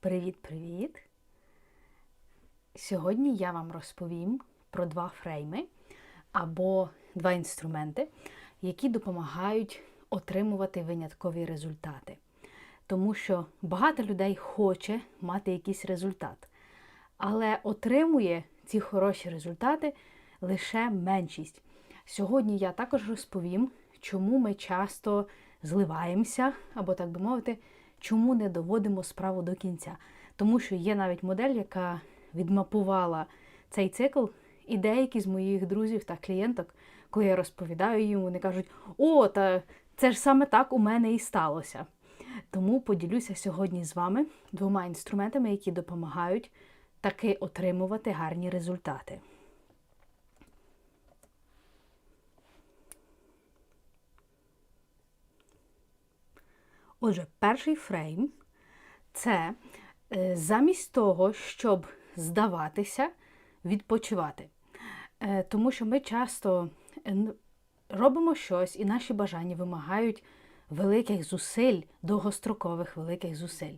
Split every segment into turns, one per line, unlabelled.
Привіт-привіт! Сьогодні я вам розповім про два фрейми або два інструменти, які допомагають отримувати виняткові результати. Тому що багато людей хоче мати якийсь результат, але отримує ці хороші результати лише меншість. Сьогодні я також розповім, чому ми часто зливаємося, або так би мовити, чому не доводимо справу до кінця. Тому що є навіть модель, яка відмапувала цей цикл, і деякі з моїх друзів та клієнток, коли я розповідаю їм, вони кажуть: О, та це ж саме так у мене і сталося. Тому поділюся сьогодні з вами двома інструментами, які допомагають таки отримувати гарні результати. Отже, перший фрейм це е, замість того, щоб здаватися, відпочивати. Е, Тому що ми часто е, робимо щось, і наші бажання вимагають великих зусиль, довгострокових великих зусиль.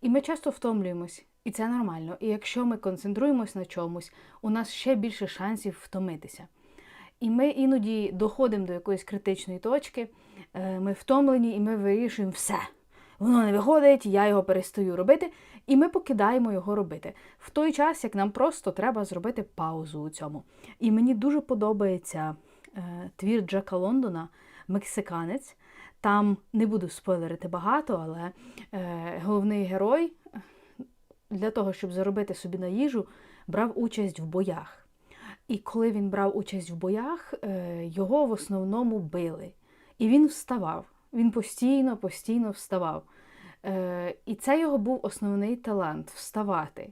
І ми часто втомлюємось, і це нормально. І якщо ми концентруємось на чомусь, у нас ще більше шансів втомитися. І ми іноді доходимо до якоїсь критичної точки, е, ми втомлені, і ми вирішуємо все. Воно не виходить, я його перестаю робити, і ми покидаємо його робити. В той час, як нам просто треба зробити паузу у цьому. І мені дуже подобається е, твір Джека Лондона Мексиканець. Там не буду спойлерити багато, але е, головний герой е, для того, щоб заробити собі на їжу, брав участь в боях. І коли він брав участь в боях, е, його в основному били. І він вставав. Він постійно, постійно вставав. Е, І це його був основний талант вставати.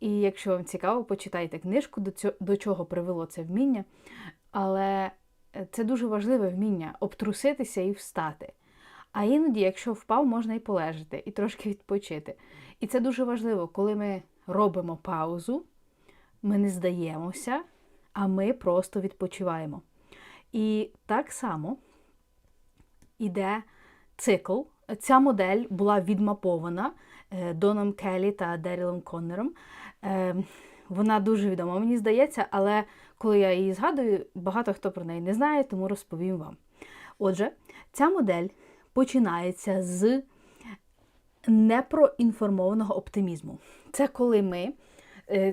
І якщо вам цікаво, почитайте книжку, до чого привело це вміння. Але е, це дуже важливе вміння обтруситися і встати. А іноді, якщо впав, можна і полежати, і трошки відпочити. І це дуже важливо, коли ми робимо паузу, ми не здаємося, а ми просто відпочиваємо. І так само іде цикл. Ця модель була відмапована е, Доном Келлі та Дерілом Коннором. Е, Вона дуже відома, мені здається, але коли я її згадую, багато хто про неї не знає, тому розповім вам. Отже, ця модель починається з непроінформованого оптимізму. Це коли ми,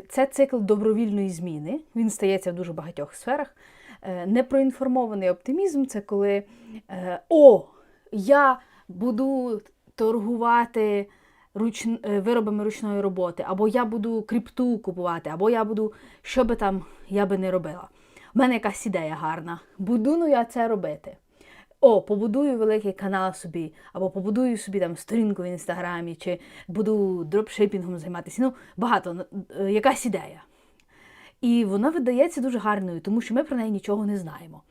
це цикл добровільної зміни, він стається в дуже багатьох сферах. Е, Непроінформований оптимізм це коли е, о, я буду торгувати руч... е, виробами ручної роботи, або я буду крипту купувати, або я буду, що би там я би не робила. У мене якась ідея гарна. Буду ну я це робити. О, побудую великий канал собі, або побудую собі там сторінку в інстаграмі, чи буду дропшипінгом займатися. Ну, багато, е, якась ідея. І вона видається дуже гарною, тому що ми про неї нічого не знаємо.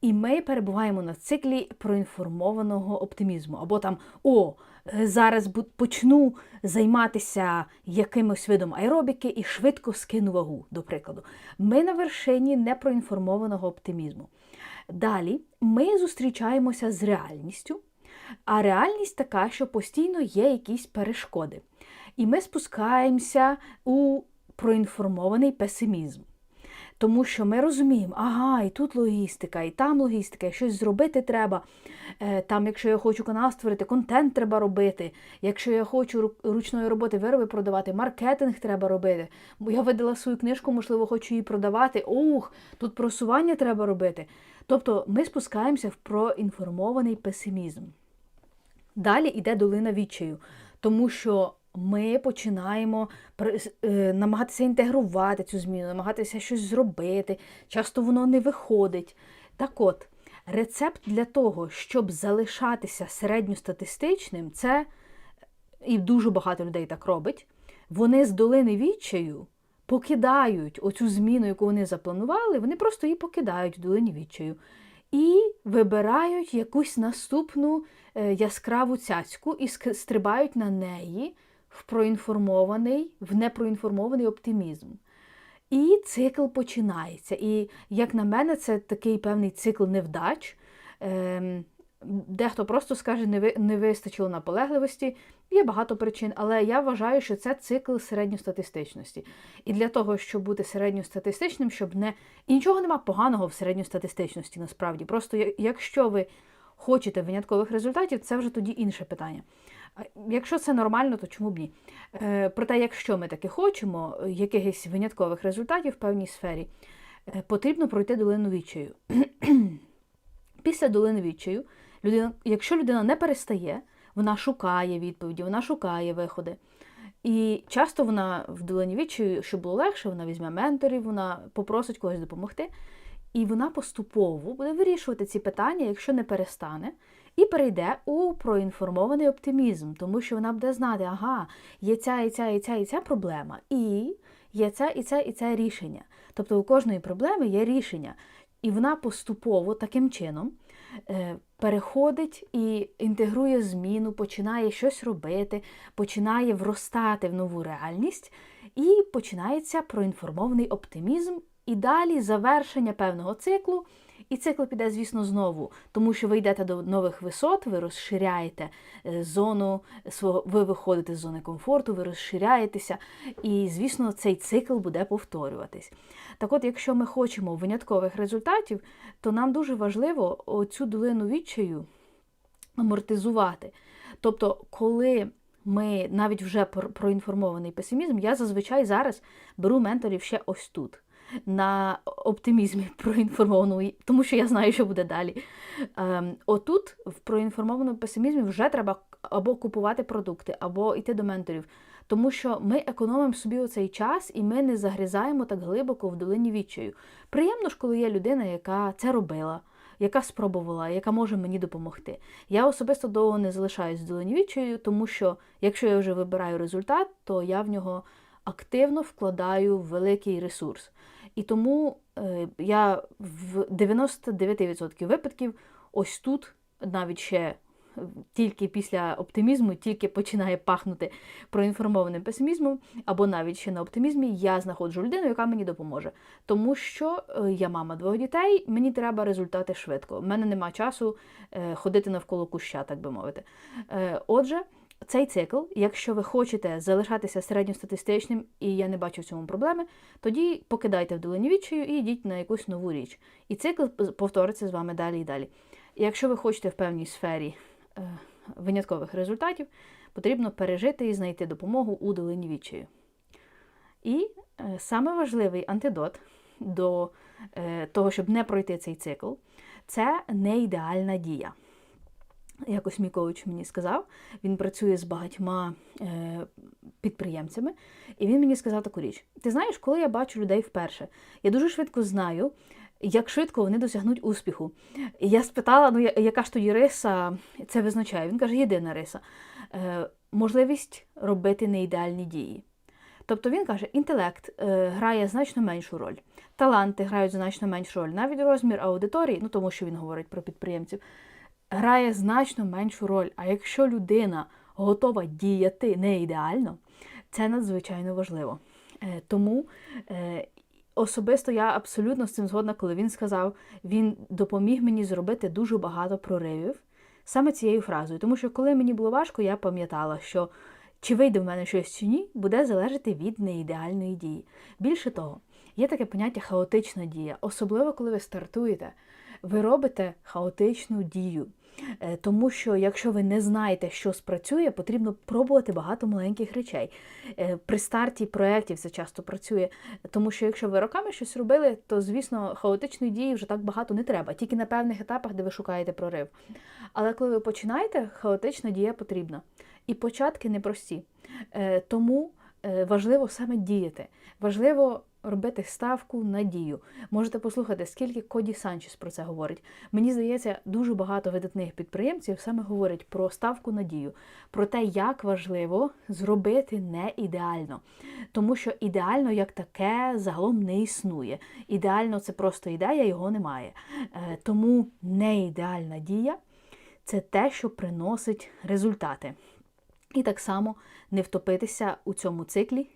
І ми перебуваємо на циклі проінформованого оптимізму. Або там, о, е, зараз почну займатися якимось видом аеробіки і швидко скину вагу, до прикладу. Ми на вершині непроінформованого оптимізму. Далі ми зустрічаємося з реальністю, а реальність така, що постійно є якісь перешкоди. І ми спускаємося у проінформований песимізм. Тому що ми розуміємо, ага, і тут логістика, і там логістика, і щось зробити треба. Е, Там, якщо я хочу канал створити, контент треба робити. Якщо я хочу ручної роботи вироби продавати, маркетинг треба робити. Бо я видала свою книжку, можливо, хочу її продавати. Ух, тут просування треба робити. Тобто ми спускаємося в проінформований песимізм. Далі йде долина відчаю, тому що ми починаємо е, намагатися інтегрувати цю зміну, намагатися щось зробити. Часто воно не виходить. Так от, рецепт для того, щоб залишатися середньостатистичним, це і дуже багато людей так робить. Вони з долини відчаю покидають оцю зміну, яку вони запланували, вони просто її покидають в долині відчаю. І вибирають якусь наступну е, яскраву цяцьку і стрибають на неї в проінформований, в непроінформований оптимізм. І цикл починається. І, як на мене, це такий певний цикл невдач. Дехто просто скаже, не, ви, не вистачило наполегливості. Є багато причин, але я вважаю, що це цикл середньостатистичності. І для того, щоб бути середньостатистичним, щоб не. І нічого нема поганого в середньостатистичності, насправді. Просто якщо ви хочете виняткових результатів, це вже тоді інше питання. Якщо це нормально, то чому б ні? Е, Проте, якщо ми таки хочемо якихось виняткових результатів в певній сфері, е, потрібно пройти долину відчаю. Після долини відчаю, людина, якщо людина не перестає, вона шукає відповіді, вона шукає виходи. І часто вона в долині відчаю, щоб було легше, вона візьме менторів, вона попросить когось допомогти. І вона поступово буде вирішувати ці питання, якщо не перестане, і перейде у проінформований оптимізм, тому що вона буде знати, ага, є ця і ця і ця і ця проблема, і є це і це і це рішення. Тобто у кожної проблеми є рішення. І вона поступово таким чином е, переходить і інтегрує зміну, починає щось робити, починає вростати в нову реальність, і починається проінформований оптимізм, і далі завершення певного циклу. І цикл піде, звісно, знову, тому що ви йдете до нових висот, ви розширяєте е, зону свого, ви виходите з зони комфорту, ви розширяєтеся, і, звісно, цей цикл буде повторюватись. Так от, якщо ми хочемо виняткових результатів, то нам дуже важливо оцю долину відчаю амортизувати. Тобто, коли ми навіть вже про- проінформований песимізм, я зазвичай зараз беру менторів ще ось тут. На оптимізмі проінформованому, тому що я знаю, що буде далі. Ем, отут, в проінформованому песимізмі, вже треба або купувати продукти, або йти до менторів. Тому що ми економимо собі оцей час і ми не загрізаємо так глибоко в долині відчаю. Приємно ж, коли є людина, яка це робила, яка спробувала, яка може мені допомогти. Я особисто довго не залишаюсь в долині відчаю, тому що якщо я вже вибираю результат, то я в нього активно вкладаю великий ресурс. І тому е, я в 99% випадків ось тут, навіть ще е, тільки після оптимізму, тільки починає пахнути проінформованим песимізмом, або навіть ще на оптимізмі, я знаходжу людину, яка мені допоможе. Тому що е, я мама двох дітей, мені треба результати швидко. У мене нема часу ходити навколо куща, так би мовити. Отже, цей цикл, якщо ви хочете залишатися середньостатистичним, і я не бачу в цьому проблеми, тоді покидайте в долині відчаю і йдіть на якусь нову річ. І цикл повториться з вами далі і далі. Якщо ви хочете в певній сфері е, виняткових результатів, потрібно пережити і знайти допомогу у долині відчаю. І е, саме важливий антидот до е, того, щоб не пройти цей цикл, це неідеальна дія. Якось мій коуч мені сказав, він працює з багатьма е, підприємцями, і він мені сказав таку річ: ти знаєш, коли я бачу людей вперше, я дуже швидко знаю, як швидко вони досягнуть успіху. І я спитала, ну яка ж тоді риса це визначає? Він каже, єдина риса е, можливість робити неідеальні дії. Тобто він каже, інтелект е, грає значно меншу роль, таланти грають значно меншу роль, навіть розмір аудиторії, ну тому що він говорить про підприємців, грає значно меншу роль. А якщо людина готова діяти не ідеально, це надзвичайно важливо. Е, тому е, особисто я абсолютно з цим згодна, коли він сказав, він допоміг мені зробити дуже багато проривів саме цією фразою. Тому що коли мені було важко, я пам'ятала, що чи вийде в мене щось чи ні, буде залежати від неідеальної дії. Більше того, є таке поняття хаотична дія, особливо коли ви стартуєте, ви робите хаотичну дію. Е, Тому що якщо ви не знаєте, що спрацює, потрібно пробувати багато маленьких речей. Е, При старті проєктів це часто працює, тому що якщо ви роками щось робили, то звісно хаотичної дії вже так багато не треба, тільки на певних етапах, де ви шукаєте прорив. Але коли ви починаєте, хаотична дія потрібна. І початки непрості. Е, Тому важливо саме діяти. Важливо робити ставку на дію. Можете послухати, скільки Коді Санчес про це говорить. Мені здається, дуже багато видатних підприємців саме говорять про ставку на дію, про те, як важливо зробити не ідеально. Тому що ідеально як таке загалом не існує. Ідеально це просто ідея, його немає. Е, Тому не ідеальна дія це те, що приносить результати. І так само не втопитися у цьому циклі,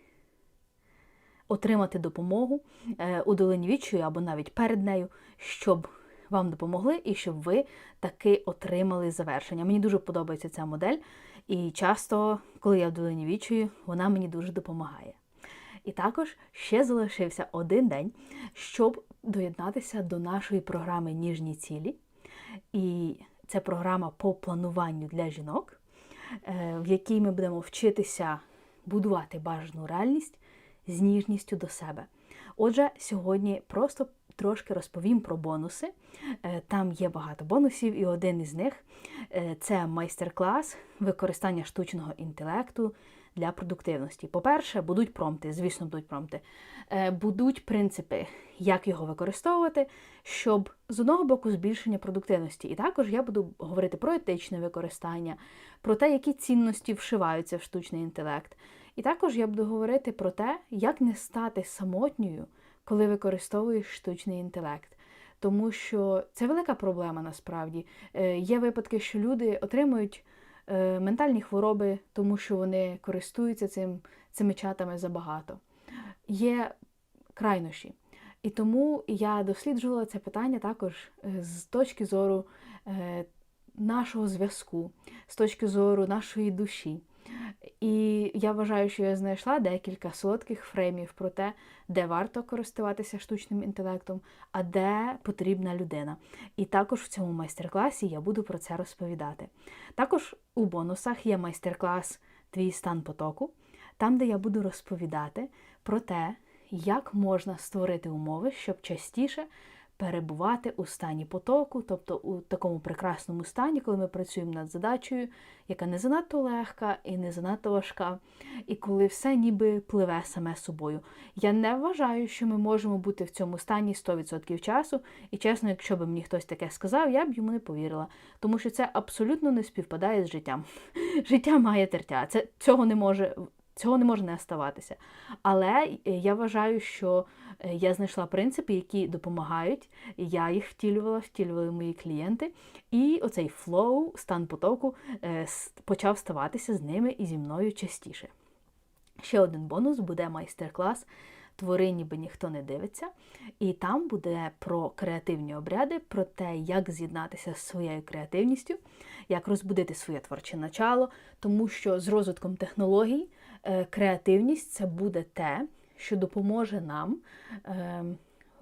отримати допомогу е, у долині відчаю або навіть перед нею, щоб вам допомогли і щоб ви таки отримали завершення. Мені дуже подобається ця модель, і часто, коли я в долині вічую, вона мені дуже допомагає. І також ще залишився один день, щоб доєднатися до нашої програми Ніжні цілі. І це програма по плануванню для жінок, е, в якій ми будемо вчитися будувати бажану реальність з ніжністю до себе. Отже, сьогодні просто трошки розповім про бонуси. Е, Там є багато бонусів, і один із них е, це майстер-клас використання штучного інтелекту для продуктивності. По-перше, будуть промпти, звісно, будуть промпти. Е, Будуть принципи, як його використовувати, щоб з одного боку збільшення продуктивності. І також я буду говорити про етичне використання, про те, які цінності вшиваються в штучний інтелект. І також я буду говорити про те, як не стати самотньою, коли використовуєш штучний інтелект. Тому що це велика проблема насправді. Е, Є випадки, що люди отримують е, ментальні хвороби, тому що вони користуються цим, цими чатами забагато. Є крайнощі. І тому я досліджувала це питання також е, з точки зору е, нашого зв'язку, з точки зору нашої душі. І я вважаю, що я знайшла декілька солодких фреймів про те, де варто користуватися штучним інтелектом, а де потрібна людина. І також в цьому майстер-класі я буду про це розповідати. Також у бонусах є майстер-клас Твій стан потоку, там, де я буду розповідати про те, як можна створити умови, щоб частіше перебувати у стані потоку, тобто у такому прекрасному стані, коли ми працюємо над задачею, яка не занадто легка і не занадто важка, і коли все ніби пливе саме собою. Я не вважаю, що ми можемо бути в цьому стані 100% часу, і чесно, якщо б мені хтось таке сказав, я б йому не повірила, тому що це абсолютно не співпадає з життям. Життя має тертя. Це цього не може. Цього не може не ставатися. Але я вважаю, що е, я знайшла принципи, які допомагають. Я їх втілювала, втілювали мої клієнти. І оцей флоу, стан потоку, е, почав ставатися з ними і зі мною частіше. Ще один бонус буде майстер-клас. Твори, ніби ніхто не дивиться, і там буде про креативні обряди, про те, як з'єднатися з своєю креативністю, як розбудити своє творче начало, тому що з розвитком технологій е, креативність це буде те, що допоможе нам е,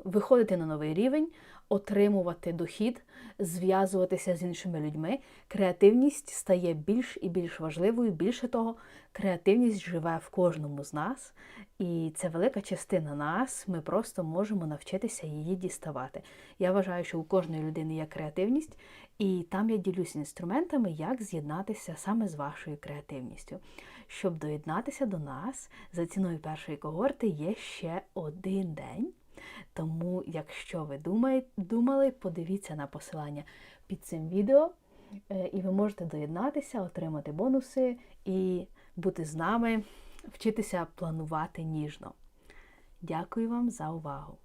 виходити на новий рівень, отримувати дохід, зв'язуватися з іншими людьми. Креативність стає більш і більш важливою. Більше того, креативність живе в кожному з нас, і це велика частина нас. Ми просто можемо навчитися її діставати. Я вважаю, що у кожної людини є креативність, і там я ділюся інструментами, як з'єднатися саме з вашою креативністю. Щоб доєднатися до нас за ціною першої когорти є ще один день. Тому, якщо ви думали, подивіться на посилання під цим відео, е, і ви можете доєднатися, отримати бонуси і бути з нами, вчитися планувати ніжно. Дякую вам за увагу!